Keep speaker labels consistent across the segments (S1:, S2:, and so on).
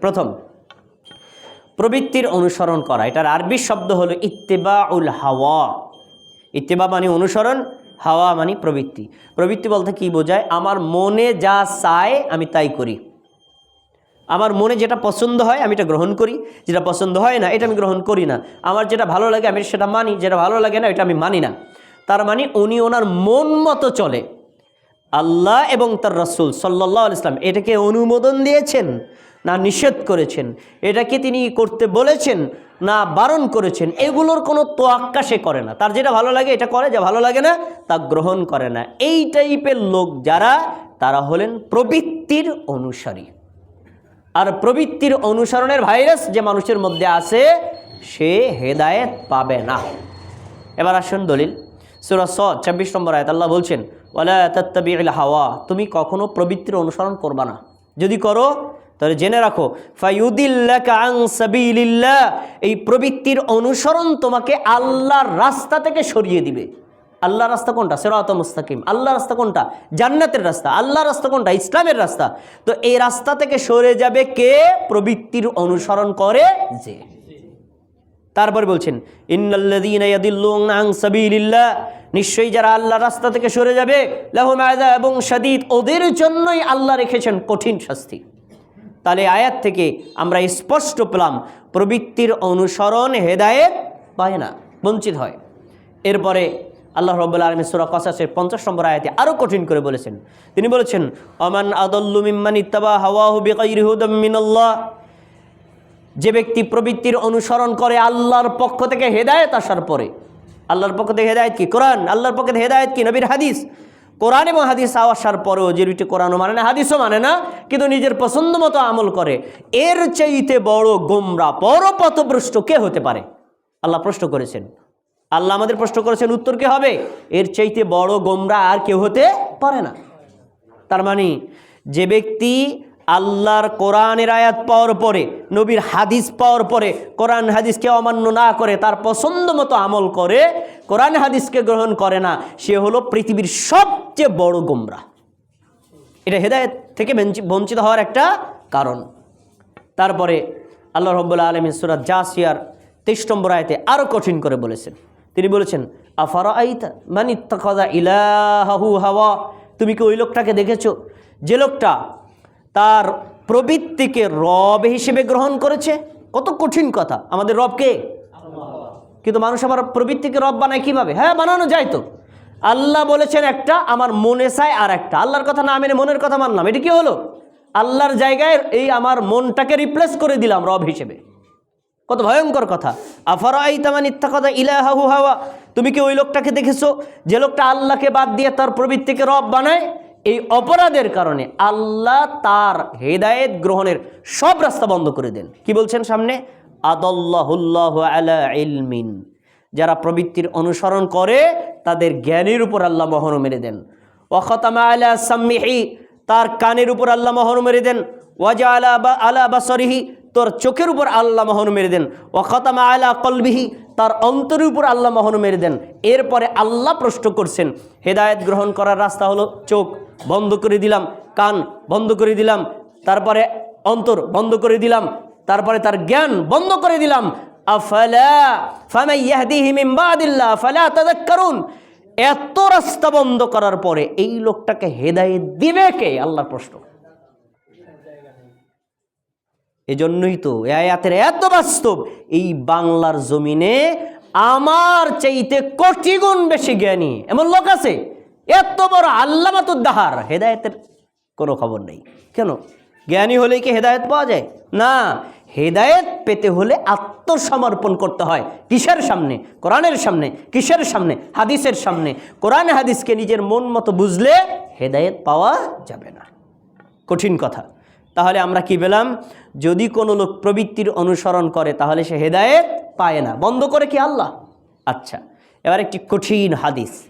S1: প্রথম, প্রবৃত্তির অনুসরণ করা। এটার আরবি শব্দ হলো ইত্তেবা উল হাওয়া। ইত্তেবা মানে অনুসরণ, হাওয়া মানে প্রবৃত্তি। প্রবৃত্তি বলতে কি বোঝায়? আমার মনে যা চায় আমি তাই করি। আমার মনে যেটা পছন্দ হয় আমি এটা গ্রহণ করি। যেটা পছন্দ হয় না, এটা আমি গ্রহণ করি না। আমার যেটা ভালো লাগে আমি সেটা মানি, যেটা ভালো লাগে না এটা আমি মানি না। তার মানে উনি ওনার মন মতো চলে। আল্লাহ এবং তার রসুল সাল্লাহ ইসলাম এটাকে অনুমোদন দিয়েছেন। না নিষেধ করেছেন। এটাকে তিনি করতে বলেছেন, না বারণ করেছেন। এগুলোর কোনো তোয়াক্কা সে করে না। তার যেটা ভালো লাগে এটা করে, যা ভালো লাগে না, তা গ্রহণ করে না। এই টাইপের লোক যারা, তারা হলেন প্রবৃত্তির অনুসারী। আর প্রবৃত্তির অনুসরণের ভাইরাস যে মানুষের মধ্যে আছে, সে হেদায়েত পাবে না। এবার আসুন দলিল। সুরা স ছাব্বিশ নম্বর আয়াত, আল্লাহ বলছেন, ওয়ালা তাত্তাবিউল হাওয়া, তুমি কখনো প্রবৃত্তির অনুসরণ করবা না। যদি করো তাহলে জেনে রাখো সাবিলিল্লাহ, এই প্রবৃত্তির অনুসরণ তোমাকে আল্লাহর রাস্তা থেকে সরিয়ে দিবে। আল্লাহর রাস্তা কোনটা? সেরাত মুস্তাকিম। আল্লাহ রাস্তা কোনটা? জান্নাতের রাস্তা। আল্লাহ রাস্তা কোনটা? ইসলামের রাস্তা। তো এই রাস্তা থেকে সরে যাবে কে? প্রবৃত্তির অনুসরণ করে যে। তারপর বলছেন নিশ্চয়ই যারা আল্লাহ রাস্তা থেকে সরে যাবে, লাহুম আযাব এবং শাদীদ, ওদের জন্যই আল্লাহ রেখেছেন কঠিন শাস্তি। তাহলে আয়াত থেকে আমরা স্পষ্ট পেলাম, প্রবৃত্তির অনুসরণ হেদায়েত পায় না, বঞ্চিত হয়। এরপরে আল্লাহ রব্বুল আলমী সুরা কসাসের পঞ্চাশ নম্বর আয়াতে আরও কঠিন করে বলেছেন। তিনি বলেছেন অমান আদল্লু মিম্মান ইত্তাবা হাওয়াহু যে ব্যক্তি প্রবৃত্তির অনুসরণ করে আল্লাহর পক্ষ থেকে হেদায়েত আসার পরে, আল্লাহর পক্ষ থেকে হেদায়েত কি? কোরআন। আল্লাহর পক্ষ থেকে হেদায়েত কি? নবীর হাদিস। কোরআন এবং হাদিস আসার পরেও যে দুইটি কোরআনও মানে না, হাদিসও মানে না, কিন্তু নিজের পছন্দ মতো আমল করে। এর চাইতে বড় গোমরা, বড় পথভ্রষ্ট কে হতে পারে? আল্লাহ প্রশ্ন করেছেন। আল্লাহ আমাদের প্রশ্ন করেছেন, উত্তর কে হবে? এর চাইতে বড় গোমরা আর কেউ হতে পারে না। তার মানে যে ব্যক্তি আল্লাহর কোরআনের আয়াত পাওয়ার পরে, নবীর হাদিস পাওয়ার পরে, কোরআন হাদিসকে অমান্য না করে, তার পছন্দ মতো আমল করে কোরআন হাদিসকে গ্রহণ করে না, সে হলো পৃথিবীর সবচেয়ে বড় গোমরা। এটা হেদায়েত থেকে বঞ্চিত হওয়ার একটা কারণ। তারপরে আল্লাহ রব্বুল্লা আলমী সুরাত জাসিয়ার তেইশ নম্বর আয়তে আরও কঠিন করে বলেছেন। তিনি বলেছেন আফারা আইতা মানে ইত্তাকাদা ইলাহু হাওয়া? তুমি কি ওই লোকটাকে দেখেছ? যে লোকটা তার প্রবৃত্তিকে রব হিসেবে গ্রহণ করেছে? কত কঠিন কথা। আমাদের রব কে? কিন্তু মানুষ আমার প্রবৃত্তিকে রব বানায় কীভাবে? হ্যাঁ বানানো যায় তো। আল্লাহ বলেছেন একটা, আমার মনে চায় আর একটা। আল্লাহর কথা না মেনে মনের কথা মানলাম। এটা কি হলো? আল্লাহর জায়গায় এই আমার মনটাকে রিপ্লেস করে দিলাম রব হিসেবে। কত ভয়ঙ্কর কথা। আফারাই তামান ইত্তাকাদা ইলাহাহু হাওয়া। তুমি কি ওই লোকটাকে দেখেছ? যে লোকটা আল্লাহকে বাদ দিয়ে তার প্রবৃত্তিকে রব বানায়? এই অপরাধের কারণে আল্লাহ তার হেদায়েত গ্রহণের সব রাস্তা বন্ধ করে দেন। কি বলছেন সামনে? আদল্লাহুল্লাহ আলা ইলমিন। যারা প্রবৃত্তির অনুসরণ করে, তাদের জ্ঞানের উপর আল্লাহ মহর মেরে দেন। ওয়াখতামা আলা সাম্মিহি, তার কানের উপর আল্লাহ মহর মেরে দেন। ওয়াজা আলা বা, আলা বাসরিহি, তোর চোখের উপর আল্লাহ মহন মেরে দেন। ওয়াখতামা আলা কলবিহি, তার অন্তরের উপর আল্লাহ মহন মেরে দেন। এরপরে আল্লাহ প্রশ্ন করছেন, হেদায়েত গ্রহণ করার রাস্তা হলো চোখ বন্ধ করে দিলাম, কান বন্ধ করে দিলাম, তারপরে অন্তর বন্ধ করে দিলাম তারপরে তার জ্ঞান বন্ধ করে দিলাম। তাযাক্কারুন। এত রাস্তা বন্ধ করার পরে এই লোকটাকে হেদায়েত দিবে কে? আল্লাহর প্রশ্ন। এজন্যই তো আয়াতের এত বাস্তব, এই বাংলার জমিনে আমার চাইতে কোটি গুণ বেশি জ্ঞানী এমন লোক আছে। এত বড় আল্লামাতুদ্দাহার, হেদায়েতের কোনো খবর নেই। কেন? জ্ঞানী হলে কি হেদায়েত পাওয়া যায়? না হেদায়েত পেতে হলে আত্মসমর্পণ করতে হয়। কিসের সামনে? কোরআনের সামনে। কিসের সামনে? হাদিসের সামনে। কোরআন হাদিসকে নিজের মন মতো বুঝলে হেদায়েত পাওয়া যাবে না। কঠিন কথা। তাহলে আমরা কি পেলাম? যদি কোনো লোক প্রবৃত্তির অনুসরণ করে, তাহলে সে হেদায়েত পায় না। বন্ধ করে কি আল্লাহ? আচ্ছা এবার একটি কঠিন হাদিস।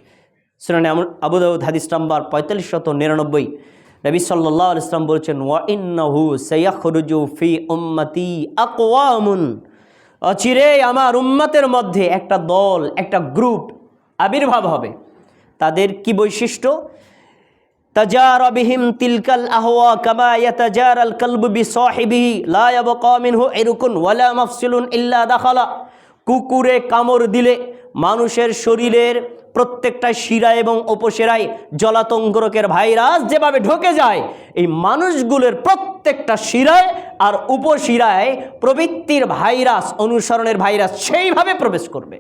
S1: সুনানে আবুদাউদ হাদিস নাম্বার পঁয়তাল্লিশ শত নিরানব্বই। নবী সাল্লাহ ইসলাম বলছেন, ওয়া ইন্নাহু সৈয়াখরুজু ফি উম্মতি আকওয়ামুন। অচিরে আমার উম্মতের মধ্যে একটা দল, একটা গ্রুপ আবির্ভাব হবে। তাদের কি বৈশিষ্ট্য? তাজার বিহিম তিলকাল আহওয়া কামা ইয়াতাজার আল কলব বিসাহিবিহি লা ইয়াবকা মিনহু ইরকুন ওয়ালা মাফসিলুন ইল্লা দাখালা। কুকুরে কামড় দিলে মানুষের শরীরের প্রত্যেকটা শিরা এবং উপশিরায় জলাতঙ্গরকের ভাইরাস যেভাবে ঢোকে যায়, এই মানুষগুলোর প্রত্যেকটা শিরায় আর উপশিরায় প্রবৃত্তির ভাইরাস, অনুসরণের ভাইরাস সেইভাবে প্রবেশ করবে।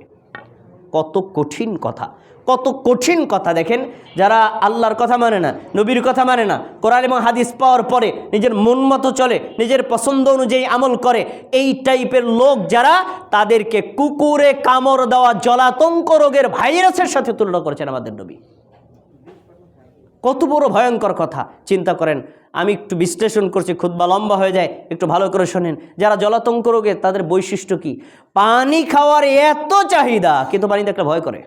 S1: কত কঠিন কথা, কত কঠিন কথা দেখেন যারা আল্লাহর কথা মানে না, নবীর কথা মানে না, কোরআন এবং হাদিস পাওয়ার পরে নিজের মন মতো চলে, নিজের পছন্দ অনুযায়ী আমল করে, এই টাইপের লোক যারা তাদেরকে কুকুরে কামড় দেওয়া জলাতঙ্ক রোগের ভাইরাসের সাথে তুলনা করেছেন আমাদের নবী। কত বড় ভয়ঙ্কর কথা। চিন্তা করেন, আমি একটু বিশ্লেষণ করছি খুদ্া লম্বা হয়ে যায়, একটু ভালো করে শোনেন। যারা জলাতঙ্ক রোগে, তাদের বৈশিষ্ট্য কি? পানি খাওয়ার এত চাহিদা, কিন্তু পানিতে একটা ভয় করে।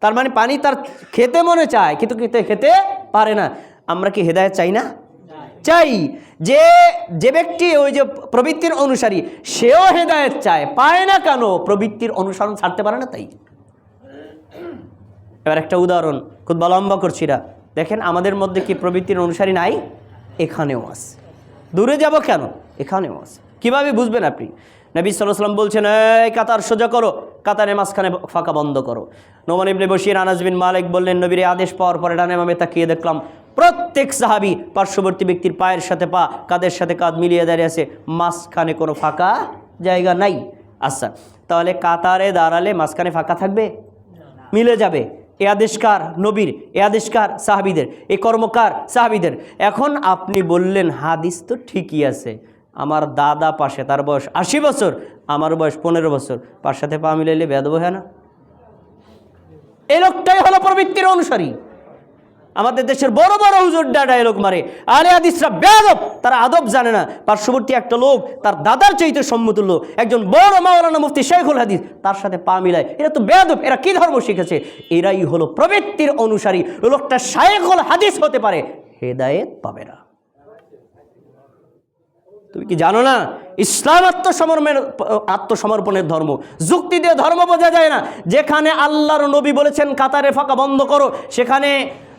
S1: তার মানে পানি তার খেতে মনে চায়, কিন্তু খেতে খেতে পারে না। আমরা কি হেদায়ত চাই না? চাই। যে যে ব্যক্তি ওই যে প্রবৃত্তির অনুসারী, সেও হেদায়ত চায়। পায় না কেন? প্রবৃত্তির অনুসরণ ছাড়তে পারে না তাই। এবার একটা উদাহরণ, খুব লম্বা করছি না দেখেন আমাদের মধ্যে কি প্রবৃত্তির অনুসারী নাই? এখানেও আছে। দূরে যাব কেন? এখানেও আছে। কীভাবে বুঝবেন আপনি? নবী সাল্লাম বলছেন, এই কাতার সোজা করো কাতারে মাঝখানে ফাঁকা বন্ধ করো। নোমান ইবনে বসির আনাজ বিন মালিক বললেন, নবীর আদেশ পাওয়ার পরে ডানে মামে তাকিয়ে দেখলাম, প্রত্যেক সাহাবি পার্শ্ববর্তী ব্যক্তির পায়ের সাথে পা কাদের সাথে কাঁধ মিলিয়ে দাঁড়িয়ে আছে। মাঝখানে কোনো ফাঁকা জায়গা নাই। আচ্ছা তাহলে কাতারে দাঁড়ালে মাঝখানে ফাঁকা থাকবে? মিলে যাবে। এ আদেশকার নবীর, এ আদেশকার সাহাবিদের, এ কর্মকার সাহাবিদের। এখন আপনি বললেন, হাদিস তো ঠিকই আছে। আমার দাদা পাশে, তার বয়স আশি বছর, আমার বয়স পনেরো বছর। পার সাথে পা মিলাইলে বেদব হয় না। এ লোকটাই হলো প্রবৃত্তির অনুসারী। আমাদের দেশের বড় বড় হুজুররা ডায়লগ মারে। আরে আদিসরা বেয়াদব, তারা আদব জানে না। পার্শ্ববর্তী একটা লোক, তার দাদার চাইতে সম্মতুল্য একজন বড় মাওলানা মুফতি শেখুল হাদিস, তার সাথে পা মিলায়। এরা তো বেয়াদব, এরা কি ধর্ম শিখেছে? এরাই হলো প্রবৃত্তির অনুসারী। লোকটা শায়েখুল হাদিস হতে পারে, হেদায়েত পাবে না। তুমি কি জানো না? ইসলাম আত্মসমর্পণের আত্মসমর্পণের ধর্ম। যুক্তি দিয়ে ধর্ম বোঝা যায় না। যেখানে আল্লাহর নবী বলেছেন, কাতারে ফাঁকা বন্ধ করো। সেখানে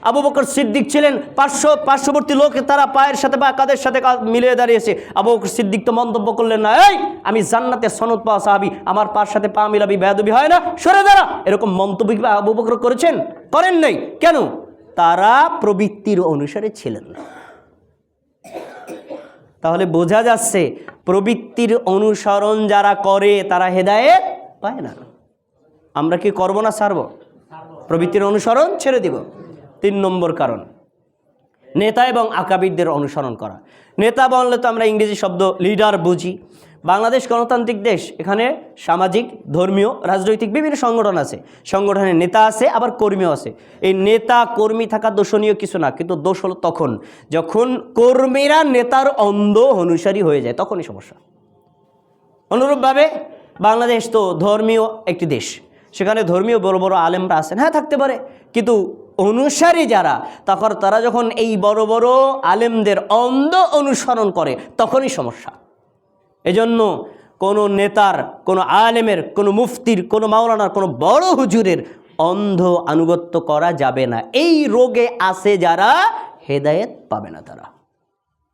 S1: আবু বকর সিদ্দিক ছিলেন পার্শ্ব পার্শ্ববর্তী লোক, তারা পায়ের সাথে বা কাদের সাথে মিলিয়ে দাঁড়িয়েছে। আবু বকর সিদ্দিক তো মন্তব্য করলেন না, এই, আমি জান্নাতে সনদ পাওয়া সাহাবি, আমার পার সাথে পা মিলাবি, বেয়াদবি হয় না, সরে দাঁড়া। এরকম মন্তব্য আবু বকর করেছেন? করেন নাই। কেন? তারা প্রবৃত্তির অনুসারে ছিলেন না। তাহলে বোঝা যাচ্ছে, প্রবৃত্তির অনুসরণ যারা করে, তারা হেদায়েত পায় না। আমরা কি করব না ছাড়ব? প্রবৃত্তির অনুসরণ ছেড়ে দিব। তিন নম্বর কারণ। নেতা এবং আকাবিরদের অনুসরণ করা। নেতা বললে তো আমরা ইংরেজি শব্দ লিডার বুঝি। বাংলাদেশ গণতান্ত্রিক দেশ, এখানে সামাজিক, ধর্মীয়, রাজনৈতিক বিভিন্ন সংগঠন আছে। সংগঠনের নেতা আছে, আবার কর্মীও আছে। এই নেতা, কর্মী থাকা দোষণীয় কিছু না, কিন্তু দোষ হলো তখন। যখন কর্মীরা নেতার অন্ধ অনুসারী হয়ে যায়, তখনই সমস্যা। অনুরূপভাবে বাংলাদেশ তো ধর্মীয় একটি দেশ। সেখানে ধর্মীয় বড় বড় আলেমরা আছেন। হ্যাঁ থাকতে পারে। কিন্তু অনুসারী যারা, তখন তারা যখন এই বড় বড় আলেমদের অন্ধ অনুসরণ করে, তখনই সমস্যা। এজন্য কোনো নেতার, কোনো আলেমের, কোনো মুফতির, কোনো মাওলানার, কোনো বড় হুজুরের অন্ধ আনুগত্য করা যাবে না। এই রোগে আছে যারা, হেদায়েত পাবে না তারা।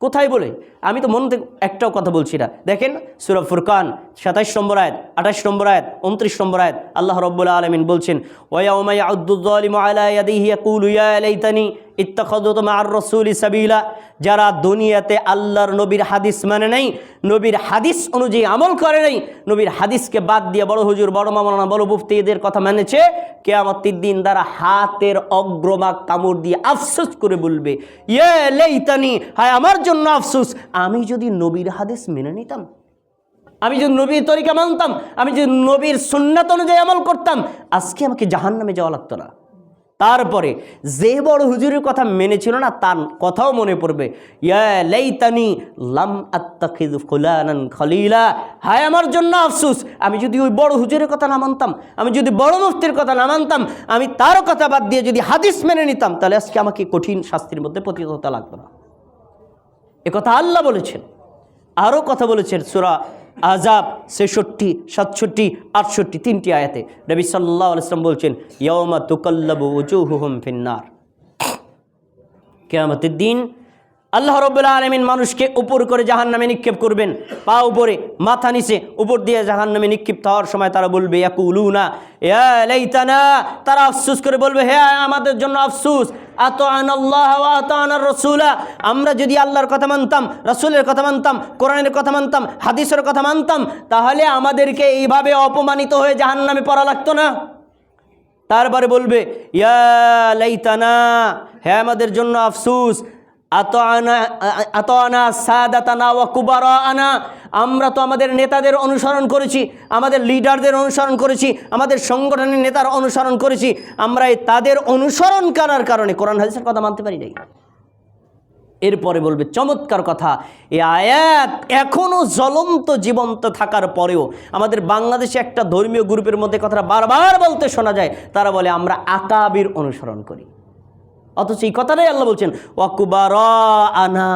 S1: কোথায় বলে? আমি তো মন থেকে একটাও কথা বলছি না। দেখেন সুরফ ফুরকান, সাতাইশ নম্বর আয়াত, আঠাশ নম্বর আয়াত উনত্রিশ নম্বর আয়াত, আল্লাহ রব্বুল্লা আলমিন বলছেন সাবিলা। যারা দুনিয়াতে আল্লাহর নবীর হাদিস মানে নাই, নবীর হাদিস অনুযায়ী আমল করে নাই, নবীর হাদিসকে বাদ দিয়ে বড় হুজুর, বড় মামলানা বড় মুফতি এদের কথা মেনেছে কেয়ামতির দিন তারা হাতের অগ্রমাক কামড় দিয়ে আফসোস করে বলবে ইয়ে লেইতানি, হায়, আমার জন্য আফসোস আমি যদি নবীর হাদিস মেনে নিতাম, আমি যদি নবীর তরিকা মানতাম, আমি যদি নবীর সুন্নাত অনুযায়ী আমল করতাম, আজকে আমাকে জাহান নামে যাওয়া লাগতো না। তারপরে যে বড় হুজুরের কথা মেনেছিল না, তার কথাও মনে পড়বে, ইয়া লাইতানি লাম খলিলা। হায় আমার জন্য আফসোস, আমি যদি ওই বড় হুজুরের কথা না মানতাম, আমি যদি বড় মুফতির কথা না মানতাম, আমি তার কথা বাদ দিয়ে যদি হাদিস মেনে নিতাম, তাহলে আজকে আমাকে কঠিন শাস্তির মধ্যে পতিত হতে লাগতো না। কথা আল্লাহ বলেছেন। আরও কথা বলেছেন সুরা আজাব ছেষট্টি, সাতষট্টি, আটষট্টি, তিনটি আয়াতে। নবী সাল্লাহ আলাইসলাম বলছেন ইয়মা হম ফিন্নার কেয়ামতের দিন আল্লাহ রব্বুল্লা আলমিন মানুষকে উপর করে জাহান নামে নিক্ষেপ করবেন, পা উপরে, মাথা নিচে, উপর দিয়ে জাহান নামে নিক্ষিপ্ত হওয়ার সময় তারা বলবে, ইয়াকুলুনা, ইয়া তারা আফসুস করে বলবে, হে আমাদের জন্য আফসুস রসুলা। আমরা যদি আল্লাহর কথা মানতাম, রসুলের কথা মানতাম, কোরআনের কথা মানতাম, হাদিসের কথা মানতাম, তাহলে আমাদেরকে এইভাবে অপমানিত হয়ে জাহান নামে পড়া লাগতো না। তারপরে বলবে, ইয়া লাইতানা হ্যাঁ আমাদের জন্য আফসুস আত আনা আত আনা সাদাতানা ওয়া কুবারা আনা আমরা তো আমাদের নেতাদের অনুসরণ করেছি, আমাদের লিডারদের অনুসরণ করেছি, আমাদের সংগঠনের নেতার অনুসরণ করেছি। আমরা তাদের অনুসরণ করার কারণে, কোরআন হাদিসের কথা মানতে পারি নাই। এরপরে বলবে, চমৎকার কথা এই আয়াত এখনও জ্বলন্ত, জীবন্ত থাকার পরেও আমাদের বাংলাদেশে একটা ধর্মীয় গ্রুপের মধ্যে কথাটা বারবার বলতে শোনা যায়। তারা বলে, আমরা আকাবির অনুসরণ করি। অথচ এই কথাটাই আল্লাহ বলছেন ওয়াকুবার আনা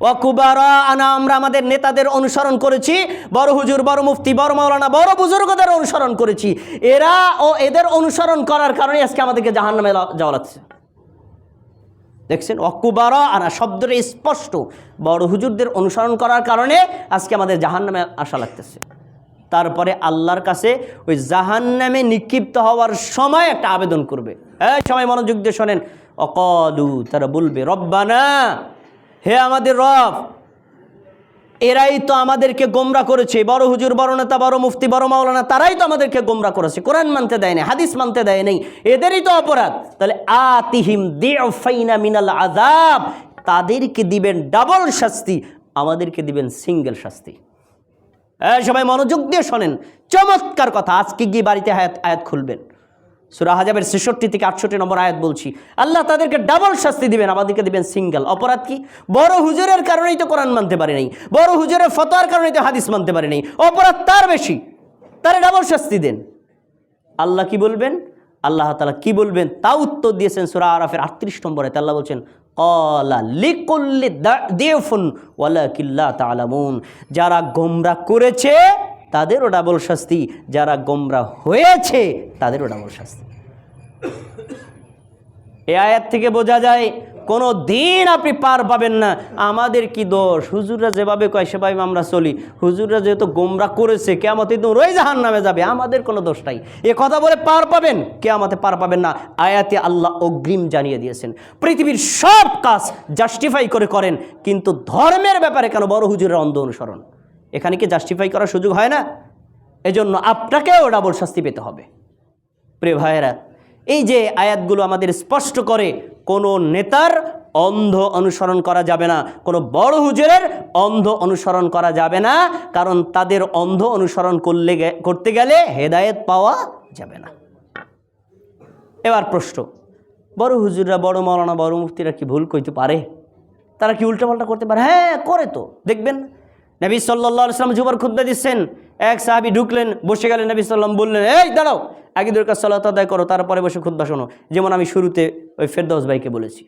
S1: ওয়াকুবারা আনা আমরা আমাদের নেতাদের অনুসরণ করেছি, বড় হুজুর, বড় মুফতি, বড় মাওলানা, বড় বুজুর্গদের অনুসরণ করেছি। এরা ও এদের অনুসরণ করার কারণে আজকে আমাদেরকে জাহান নামে যাওয়া লাগছে। দেখছেন? অকুবারা আনা শব্দটা স্পষ্ট। বড় হুজুরদের অনুসরণ করার কারণে আজকে আমাদের জাহান নামে আসা লাগতেছে। তারপরে আল্লাহর কাছে ওই জাহান নামে নিক্ষিপ্ত হওয়ার সময় একটা আবেদন করবে। এই সময় মনোযোগ দিয়ে শোনেন। অকলু তারা বলবে রব্বানা। হে আমাদের রব, এরাই তো আমাদেরকে গোমরা করেছে। বড় হুজুর, বড় নেতা, বড় মুফতি, বড় মাওলানা, তারাই তো আমাদেরকে গোমরা করেছে। কোরআন মানতে দেয় নাই, হাদিস মানতে দেয় নাই। এদেরই তো অপরাধ। তাহলে আতিহিম দিফাইনা মিনাল আযাব। তাদেরকে দিবেন ডাবল শাস্তি, আমাদেরকে দিবেন সিঙ্গেল শাস্তি। এই সবাই মনোযোগ দিয়ে শোনেন। চমৎকার কথা। আজকে গিয়ে বাড়িতে আয়াত আয়াত খুলবেন। সুরা হাজাবের ছেষট্টি থেকে আটষট্টি নম্বর আয়াত বলছি, আল্লাহ তাদেরকে ডাবল শাস্তি দিবেন, আমাদেরকে দিবেন সিঙ্গেল অপরাধ কি? বড় হুজুরের কারণেই তো কোরআন মানতে পারে নাই, বড় হুজুরের ফতোয়ার কারণেই তো হাদিস মানতে পারে নাই, অপরাধ তার বেশি, তারা ডাবল শাস্তি দেন। আল্লাহ কি বলবেন? আল্লাহ তালা কি বলবেন? তা উত্তর দিয়েছেন সুরা আরাফের আটত্রিশ নম্বরে আল্লাহ বলছেন যারা গোমরা করেছে তাদেরও ডাবল শাস্তি, যারা গোমরা হয়েছে, তাদেরও ডাবল শাস্তি। এ আয়াত থেকে বোঝা যায়, কোনো দিন আপনি পার পাবেন না। আমাদের কি দোষ? হুজুররা যেভাবে কয়, সেভাবে আমরা চলি। হুজুররা যেহেতু গোমরা করেছে কেমতে তো রয়ে জাহান নামে যাবে। আমাদের কোনো দোষ নাই। এ কথা বলে পার পাবেন, কেয়ামতে পার পাবেন না। আয়াতে আল্লাহ অগ্রিম জানিয়ে দিয়েছেন, পৃথিবীর সব কাজ জাস্টিফাই করে করেন, কিন্তু ধর্মের ব্যাপারে কেন বড় হুজুরের অন্ধ অনুসরণ? এখানে কি জাস্টিফাই করার সুযোগ হয় না? এজন্য আপনাকেও ডাবল শাস্তি পেতে হবে। প্রিয় ভাইয়েরা, এই যে আয়াতগুলো আমাদের স্পষ্ট করে, কোনো নেতার অন্ধ অনুসরণ করা যাবে না, কোনো বড় হুজুরের অন্ধ অনুসরণ করা যাবে না, কারণ তাদের অন্ধ অনুসরণ করলে করতে গেলে হেদায়েত পাওয়া যাবে না। এবার প্রশ্ন, বড় হুজুররা, বড় মৌলানা, বড় মুফতিরা কি ভুল কইতে পারে? তারা কি উল্টাপাল্টা করতে পারে? হ্যাঁ করে তো, দেখবেন নবী সাল্লাহ ইসলাম জুবার খুদ্া দিচ্ছেন। এক সাহাবি ঢুকলেন, বসে গেলেন, নবী সাল্লাম বললেন, এই, দাঁড়াও, আগে দরকার সাল্লাত আদায় করো, তারপরে বসে খুদ্া শোনো। যেমন আমি শুরুতে ওই ফেরদৌস ভাইকে বলেছি।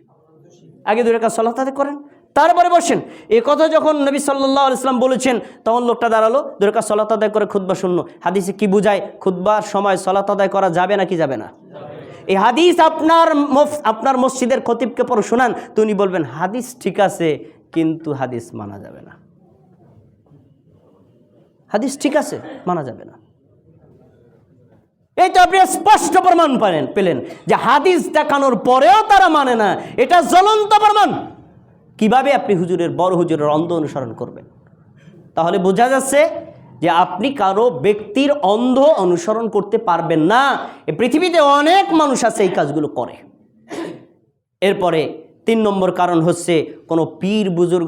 S1: আগে দরকার সাল্লাত আদায় করেন, তারপরে বসেন। এ কথা যখন নবী সাল্লাহ ইসলাম বলেছেন, তখন লোকটা দাঁড়াল দরকার সলাত আদায় করে খুদ্া শূন্য। হাদিসে কি বুঝায় খুদ্বার সময় সলাত আদায় করা যাবে না কি যাবে না? এই হাদিস আপনার আপনার মসজিদের খতিবকে পর শোনান, তো উনি বলবেন, হাদিস ঠিক আছে, কিন্তু হাদিস মানা যাবে না। হাদিস ঠিক আছে, মানা যাবে না। তো আপনি স্পষ্ট প্রমাণ পেলেন পেলেন যে হাদিস দেখানোর পরেও তারা মানে না, এটা জ্বলন্ত প্রমাণ। কীভাবে আপনি হুজুরের, বড় হুজুরের অন্ধ অনুসরণ করবেন? তাহলে বোঝা যাচ্ছে যে আপনি কারও ব্যক্তির অন্ধ অনুসরণ করতে পারবেন না। এ পৃথিবীতে অনেক মানুষ আছে এই কাজগুলো করে। এরপরে তিন নম্বর কারণ হচ্ছে কোনো পীর বুজুর্গ